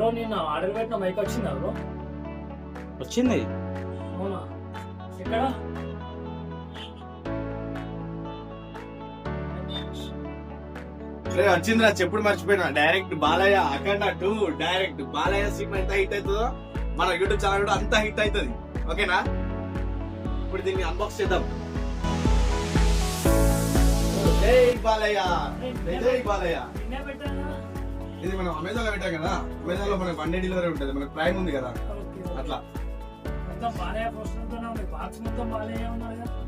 Bro నేను order పెట్టిన mic వచ్చిందా బ్రో? వచ్చింది. అవునా? ఎక్కడ? రే వచ్చిందిరా చెప్పుడు మర్చిపోయినా. Direct Balayya Akhanda two direct Balayya cinema ఎంత హిట్ అవుతుందో మన యూట్యూబ్ ఛానల్ కూడా అంత హిట్ అవుతుంది. ఓకేనా? ఇప్పుడు దీన్ని అన్బాక్స్ చేద్దాం. జై బాలయ్య. జై బాలయ్య. ఇది మనం అమెజాన్లో పెట్టాం కదా. అమెజాన్లో మనకి వన్ డే డెలివరీ ఉంటుంది. మనకి ప్రైమ్ ఉంది కదా. అట్లా.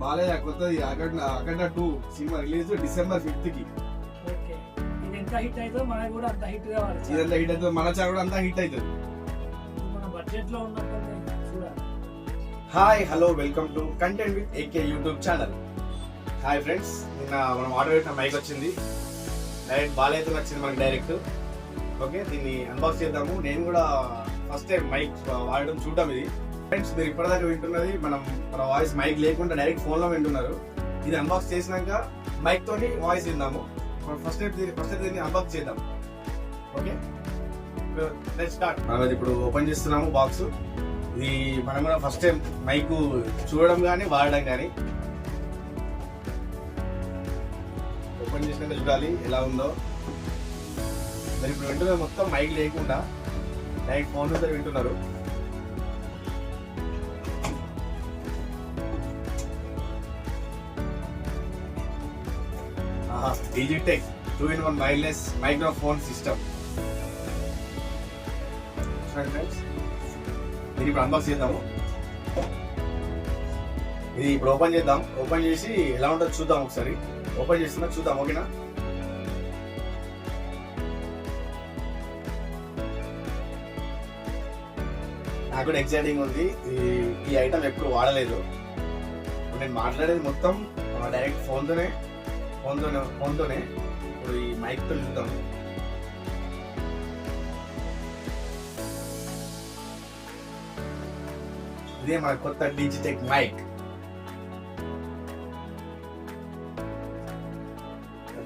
బాలయ్య కొత్తది. Akhanda Akhanda two cinema release December ఫిఫ్త్కి ఎంత హిట్ అవుతుందో మనకి కూడా అంత హిట్ కావాలి. ఇదంతా హిట్ అవుతుంది మన ఛానల్ కూడా అంతా హిట్ అవుతుంది మన బడ్జెట్లో ఉన్నట్టుంది చూడాలి hi hello welcome to content with AK YouTube channel hi friends నిన్న మనం ఆర్డర్ పెట్టిన మైక్ వచ్చింది. డైరెక్ట్ బాలయ్యతో వచ్చింది మనకి డైరెక్ట్ ఓకే దీన్ని అన్బాక్స్ చేద్దాము. నేను కూడా ఫస్ట్ టైం మైక్ వాడడం చూడటం ఇది. ఫ్రెండ్స్ మీరు ఇప్పటిదాకా వింటున్నది మనం మన వాయిస్ మైక్ లేకుండా డైరెక్ట్ ఫోన్లో వింటున్నారు. ఇది అన్బాక్స్ చేసినాక మైక్ తోని వాయిస్ విందాము. ఫస్ట్ టైం దీన్ని ఫస్ట్ దీన్ని అన్బాక్స్ చేద్దాం. ఓకే? లెట్ స్టార్ట్ మనం ఇప్పుడు ఓపెన్ చేస్తున్నాము బాక్స్ ఇది మనం కూడా ఫస్ట్ టైం మైక్ చూడడం కానీ వాడడం కానీ ఓపెన్ చేసినాక చూడాలి ఎలా ఉందో. మరి ఇప్పుడు వింటున్నారు మొత్తం మైక్ లేకుండా డైరెక్ట్ ఫోన్ మీద వింటున్నారు. Digitek two in one wireless microphone system friends దీన్ని ఇప్పుడు అన్బాక్స్ చేద్దాము. ఇది ఇప్పుడు ఓపెన్ చేద్దాం. ఓపెన్ చేసి ఎలా ఉంటుందో చూద్దాం ఒకసారి. ఓపెన్ చేస్తున్నా చూద్దాం ఓకేనా? నాకు కూడా ఎక్సైటింగ్ ఉంది. ఈ- ఈ ఐటమ్ ఎప్పుడు వాడలేదు. నేను మాట్లాడేది మొత్తం డైరెక్ట్ ఫోన్తోనే ఫోన్తోనే ఫోన్తోనే ఇప్పుడు ఈ మైక్తో చూద్దాం. ఇదే మన కొత్త డిజిటెక్ మైక్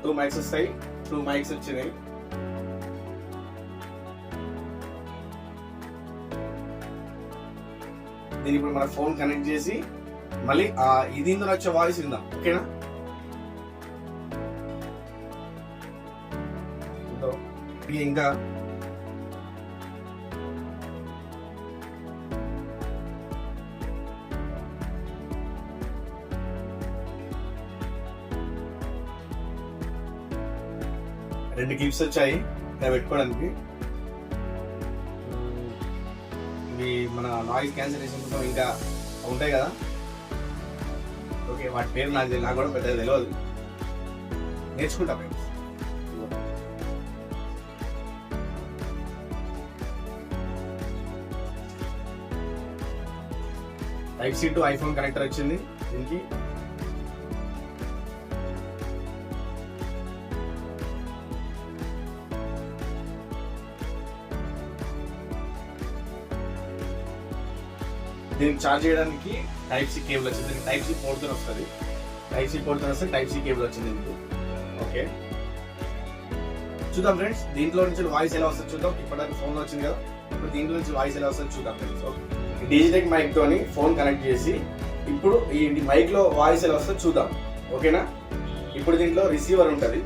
టూ మైక్స్ వస్తాయి టూ మైక్స్ వచ్చినాయి. దీన్ని ఇప్పుడు మన ఫోన్ కనెక్ట్ చేసి మళ్ళీ ఆ ఇది ఇందులో వచ్చే వాయిస్ విందాం. ఓకేనా? ఇంకా. రెండు గిఫ్ట్స్ వచ్చాయి. పెట్టుకోవడానికి. ఇవి మన నాయిస్ క్యాన్సలేషన్ కోసం ఇంకా ఉంటాయి కదా? ఓకే వాటి పేరు నాకు నాకు కూడా పెద్దగా తెలియదు నేర్చుకుంటా friends type C to iPhone connector వచ్చింది దీనికి. దీనికి ఛార్జ్ చేయడానికి టైప్ సి కేబుల్ వచ్చింది. దీనికి టైప్ సి పోర్ట్ వస్తుంది. టైప్ సి పోర్ట్ వస్తే టైప్ సి కేబుల్ వచ్చింది దీనికి ఓకే చూద్దాం ఫ్రెండ్స్ దీంట్లో నుంచి వాయిస్ ఎలా వస్తుంది చూద్దాం. ఇప్పటిదాకా ఫోన్ వచ్చింది కదా. ఇప్పుడు దీంట్లో నుంచి వాయిస్ ఎలా వస్తుంది చూద్దాం ఫ్రెండ్స్ డిజిటెక్ మైక్ తోని ఫోన్ కనెక్ట్ చేసి ఇప్పుడు ఈ మైక్లో వాయిస్ ఎలా వస్తుందో చూద్దాం. ఓకేనా ఇప్పుడు దీంట్లో రిసీవర్ ఉంటుంది.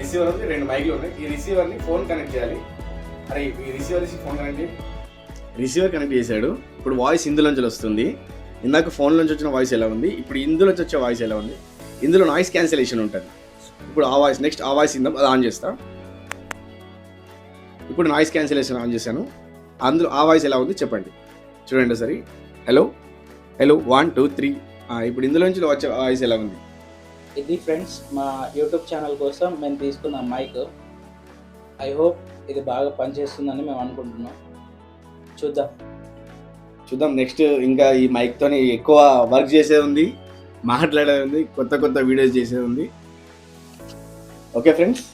రిసీవర్ ఉంది రెండు మైక్లు ఉన్నాయి. ఈ రిసీవర్ని ఫోన్ కనెక్ట్ చేయాలి. అరే ఈ రిసీవర్ ఫోన్ కనెక్ట్ చేయి. రిసీవర్ కనెక్ట్ చేశాడు. ఇప్పుడు వాయిస్ ఇందులోంచి వస్తుంది. ఇందాక ఫోన్ నుంచి వచ్చిన వాయిస్ ఎలా ఉంది? ఇప్పుడు ఇందులోంచి వచ్చే వాయిస్ ఎలా ఉంది? ఇందులో నాయిస్ క్యాన్సిలేషన్ ఉంటుంది. ఇప్పుడు ఆ వాయిస్ నెక్స్ట్ ఆ వాయిస్ ఇందాం అది ఆన్ చేస్తా. ఇప్పుడు నాయిస్ క్యాన్సిలేషన్ ఆన్ చేశాను. అందులో ఆ వాయిస్ ఎలా ఉంది చెప్పండి. చూడండి సరే hello? Hello one two three. ఇప్పుడు ఇందులోంచి వచ్చే వాయిస్ ఎలా ఉంది? ఇది ఫ్రెండ్స్ మా యూట్యూబ్ ఛానల్ కోసం మేము తీసుకున్న మైక్. ఐ హోప్ ఇది బాగా పనిచేస్తుందని మేము అనుకుంటున్నాం. చూద్దాం. చూద్దాం. నెక్స్ట్ ఇంకా ఈ మైక్ తోని ఎక్కువ వర్క్ చేసేది ఉంది మాట్లాడేది ఉంది కొత్త కొత్త వీడియోస్ చేసేది ఉంది. Okay friends